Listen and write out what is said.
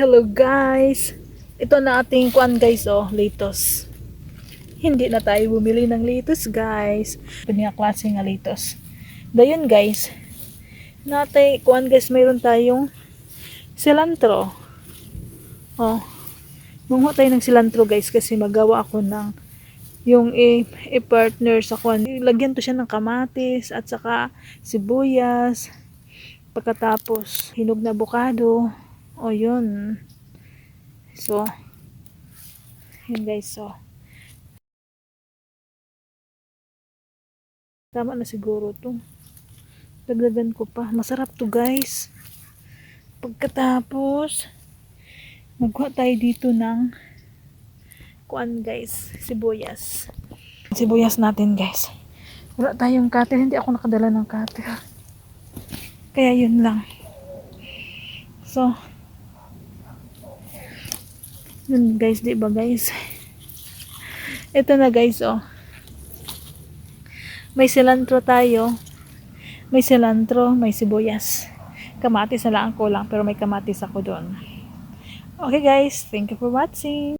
Hello guys! Ito na ating kuan guys oh, litos. Hindi na tayo bumili ng litos guys. Ito nga klase nga litos. Dayon guys, natay kuan guys mayroon tayong cilantro. Oh, mungho tayo ng cilantro guys kasi magawa ako ng yung i-partner sa kuan. Lagyan to siya ng kamatis at saka sibuyas. Pagkatapos, hinog na avocado. O, yun. So, yun guys, so. Tama na siguro to. Dagdagan ko pa. Masarap to guys. Pagkatapos, magkuha tayo dito ng kuan guys, sibuyas. Sibuyas natin guys. Wala tayong cutter. Hindi ako nakadala ng cutter. Kaya yun lang. So, yun guys, di ba guys? Ito na guys, oh. May cilantro tayo. May cilantro, may sibuyas. Kamatis na lang ang kulang, pero may kamatis ako doon. Okay guys, thank you for watching.